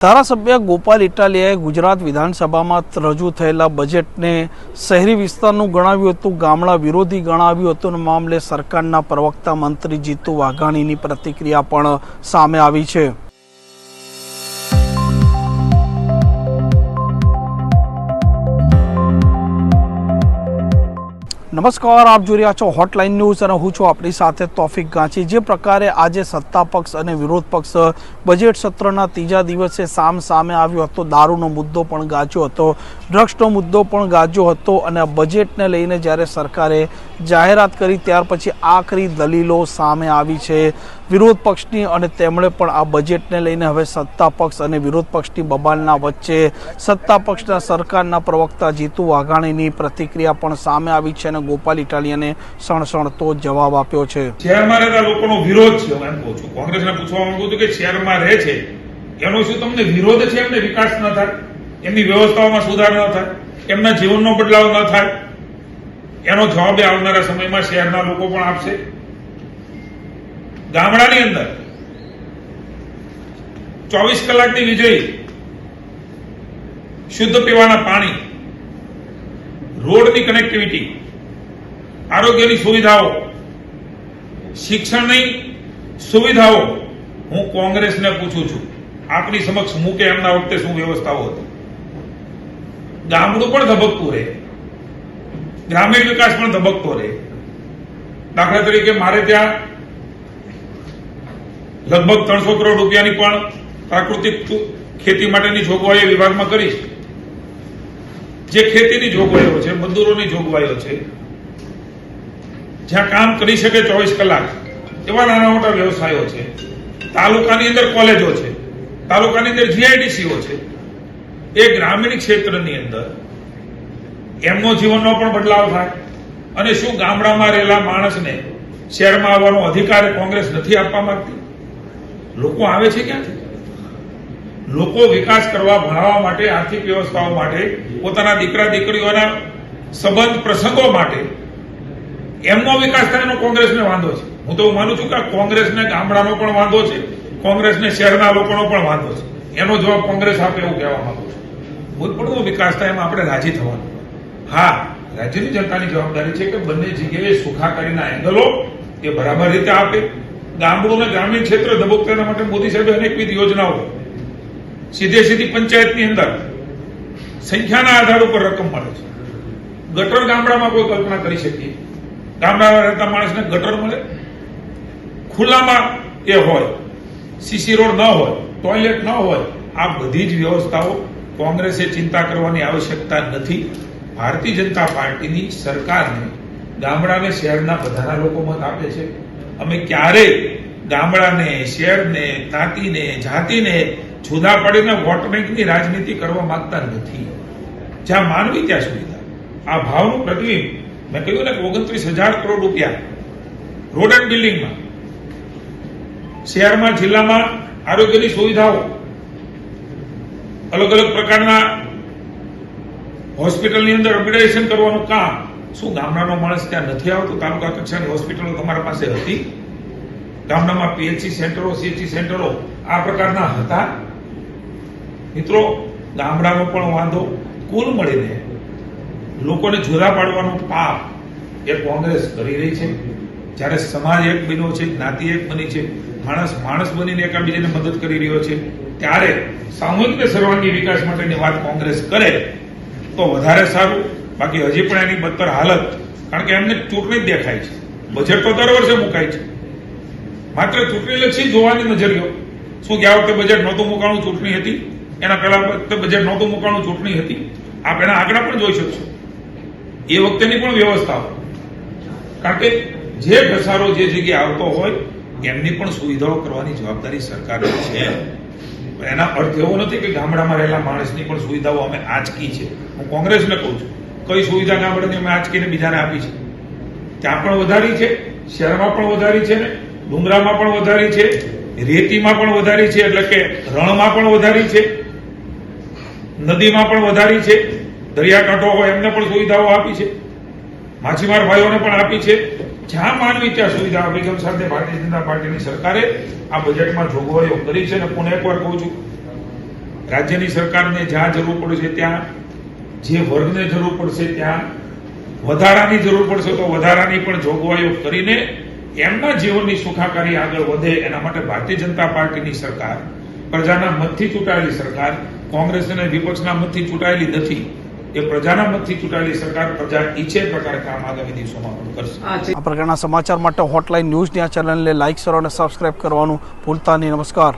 ધારાસભ્ય ગોપાલ ઇટાલિયાએ ગુજરાત વિધાનસભામાં રજૂ થયેલા બજેટને શહેરી વિસ્તારનું ગણાવ્યું હતું, ગામડા વિરોધી ગણાવ્યું હતું મામલે સરકારના પ્રવક્તા મંત્રી જીતુ વાઘાણીની પ્રતિક્રિયા પણ સામે આવી છે. નમસ્કાર, આપ જોઈ રહ્યા છો હોટલાઇન ન્યૂઝ અને હું છું આપણી સાથે તોફિક ગાંચી જે પ્રકારે આજે સત્તા પક્ષ અને વિરોધ પક્ષ બજેટ સત્રના ત્રીજા દિવસે સામ સામે આવ્યો હતો. દારૂનો મુદ્દો પણ ગાચ્યો હતો. ડ્રગ્સનો મુદ્દો પણ ગાજ્યો હતો અને બજેટને લઈને જ્યારે સરકારે જાહેરાત કરી, ત્યાર પછી આખરી દલીલો સામે આવી છે. વિરોધ પક્ષની અને તેમણે પણ આ બજેટને લઈને હવે સત્તા પક્ષ અને વિરોધ પક્ષની બબાલના વચ્ચે સત્તા પક્ષના સરકારના પ્રવક્તા જીતુ વાઘાણીની પ્રતિક્રિયા પણ સામે આવી છે અને ગોપાલ ઇટાલિયાને સણસણતો જવાબ આપ્યો છે. શહેરમાં લોકોનો વિરોધ છું. કોંગ્રેસને પૂછવા માંગુ છું કે શહેરમાં રહે છે. એનો શું તમને વિરોધ છે? એમને વિકાસ ન થાય. એમની વ્યવસ્થાઓમાં સુધાર ન થાય, એમના જીવનનો બદલાવ ન થાય. એનો જવાબ આવનારા સમયમાં શહેરના લોકો પણ આપશે. ગામડાની અંદર ચોવીસ કલાકની વીજળી, શુદ્ધ પીવાના પાણી, રોડની કનેક્ટિવિટી આરોગ્યની સુવિધાઓ, શિક્ષણની સુવિધાઓ. હું કોંગ્રેસને પૂછું છું, આપની સમક્ષ મૂકે એમના વખતે શું વ્યવસ્થાઓ હતી? ગામડું પણ ધબકતું રહે. ગ્રામીણ વિકાસ પણ ધબકતો રહે. દાખલા તરીકે મારે ત્યાં લગભગ ત્રણસો કરોડ રૂપિયાની પણ પ્રાકૃતિક ખેતી માટેની જોગવાઈઓ વિભાગમાં કરી છે જે ખેતીની જોગવાઈઓ છે મજદૂરોની જોગવાઈઓ છે, જ્યાં કામ કરી શકે ચોવીસ કલાક, એવા નાના મોટા વ્યવસાયો છે. તાલુકાની અંદર કોલેજો છે, તાલુકાની અંદર જીઆઈડીસીઓ છે. એ ગ્રામીણ ક્ષેત્રની અંદર એમનો જીવનનો પણ બદલાવ થાય. અને શું ગામડામાં રહેલા માણસને શહેરમાં આવવાનો અધિકાર કોંગ્રેસ નથી આપવા માંગતી? લોકો આવે છે ક્યાંથી? લોકો વિકાસ કરવા ભણાવવા માટે, આર્થિક વ્યવસ્થાઓ માટે, પોતાના દીકરા દીકરીઓના સંબંધ પ્રસંગો માટે એમનો વિકાસ થાય કોંગ્રેસને વાંધો છે. હું તો માનું છું કે કોંગ્રેસને ગામડાનો પણ વાંધો છે, કોંગ્રેસને શહેરના લોકોનો પણ વાંધો છે. એનો જવાબ કોંગ્રેસ આપે એવું કહેવા માંગુ છું. ભૂતપૂર્વનો વિકાસ થાય એમાં આપણે રાજી થવાનું. હા, રાજ્યની જનતાની જવાબદારી છે કે બંને જગ્યાએ સુખાકારીના એંગલો એ બરાબર રીતે આપે. ગામડું અને ગ્રામીણ ક્ષેત્ર ધબકતા એના માટે મોદી સાહેબે અનેકવિધ યોજનાઓ સીધે સીધી પંચાયતની અંદર સંખ્યાના આધાર ઉપર રકમ મળે છે. ગટર ગામડામાં કોઈ કલ્પના કરી શકીએ. ગામડામાં રહેતા માણસને ગટર મળે. ખુલ્લામાં એ હોય. સીસી રોડ ન હોય, ટોયલેટ ન હોય, આ બધી જ વ્યવસ્થાઓ કોંગ્રેસે ચિંતા કરવાની આવશ્યકતા નથી. ભારતીય જનતા પાર્ટીની સરકારને ગામડાને શહેરના બધાના લોકો મત આપે છે. અમે ક્યારેય ગામડાને, શહેરને જ્ઞાતિને જાતિને જુદા પડીને વોટ બેંકની રાજનીતિ કરવા માંગતા નથી. જ્યાં માનવી ત્યાં સુવિધા આ ભાવનું પ્રતિબિંબ મેં કહ્યું ને ઓગણત્રીસ હજાર કરોડ રૂપિયા રોડ એન્ડ બિલ્ડિંગમાં. શહેરમાં, જિલ્લામાં આરોગ્યની સુવિધાઓ અલગ અલગ પ્રકારના હોસ્પિટલની અંદર અપગ્રેડેશન કરવાનું કામ. શું ગામડાનો માણસ ત્યાં નથી આવતો? તાલુકા કક્ષાની હોસ્પિટલો તમારા પાસે હતી? ગામડામાં પીએચસી સેન્ટરો સીએચસી સેન્ટરો આ પ્રકારના હતા? મિત્રો, ગામડાનો પણ વાંધો. કુલ મળીને લોકોને જુદા પાડવાનો પાપ એ કોંગ્રેસ કરી રહી છે. જ્યારે સમાજ એક બન્યો છે, જ્ઞાતિ એક બની છે, માણસ માણસ બનીને એકાબીજાને મદદ કરી રહ્યો છે. ત્યારે સામૂહિક ને સર્વાંગી વિકાસ માટેની વાત કોંગ્રેસ કરે તો વધારે સારું. બાકી હજી પણ એની બદતર હાલત, કારણ કે એમને ચૂંટણી જ દેખાય છે. બજેટ તો દર વર્ષે મુકાય છે. માત્ર ચૂંટણી લક્ષી જોવાની નજરિયો શું ગયા વખતે બજેટ નહોતું મુકાણું ચૂંટણી હતી? એના પહેલા વખતે બજેટ નહોતું મુકાણું ચૂંટણી હતી? આપ એના આંકડા પણ જોઈ શકશો. એ વખતેની પણ વ્યવસ્થા કારણ કે જે ઘસારો જે જગ્યાએ આવતો હોય, એમની પણ સુવિધાઓ કરવાની જવાબદારી સરકારની છે. એના અર્થ એવો નથી કે ગામડામાં રહેલા માણસની પણ સુવિધાઓ અમે આંચકી છે. હું કોંગ્રેસને કહું છું, કઈ સુવિધા ગામડાની અમે આંચકીને બીજાને આપી છે? ત્યાં પણ વધારી છે, શહેરમાં પણ વધારી છે ને, ડુંગરામાં પણ વધારી છે, રેતીમાં પણ વધારી છે, એટલે કે રણમાં પણ વધારી છે, નદીમાં પણ વધારી છે, દરિયાકાંઠો હોય એમને પણ સુવિધાઓ આપી છે. માછીમાર ભાઈઓને પણ આપી છે. જ્યાં માનવી ત્યાં સુવિધા અભિગમ સાથે ભારતીય જનતા પાર્ટીની સરકારે આ બજેટમાં જોગવાઈઓ કરી છે અને પુનઃ એકવાર કહું છું, રાજ્યની સરકારને જ્યાં જરૂર પડશે ત્યાં, જે વર્ગને જરૂર પડશે ત્યાં, વધારાની જરૂર પડશે તો વધારાની પણ જોગવાઈઓ કરીને એમના જીવનની સુખાકારી આગળ વધે એના માટે ભારતીય જનતા પાર્ટીની સરકાર, પ્રજાના મતથી ચૂંટાયેલી સરકાર, કોંગ્રેસ અને વિપક્ષના મતથી ચૂંટાયેલી નથી. એ પ્રજાના મતથી ચૂંટાયેલી સરકાર પ્રજા ઈચ્છે પ્રકારે કામ આગામી દિવસોમાં પણ કરશે. આ પ્રકારના સમાચાર માટે હોટલાઇન ન્યૂઝની આ ચેનલને લાઇક કરો અને સબસ્ક્રાઇબ કરવાનું ભૂલતા નહીં. નમસ્કાર.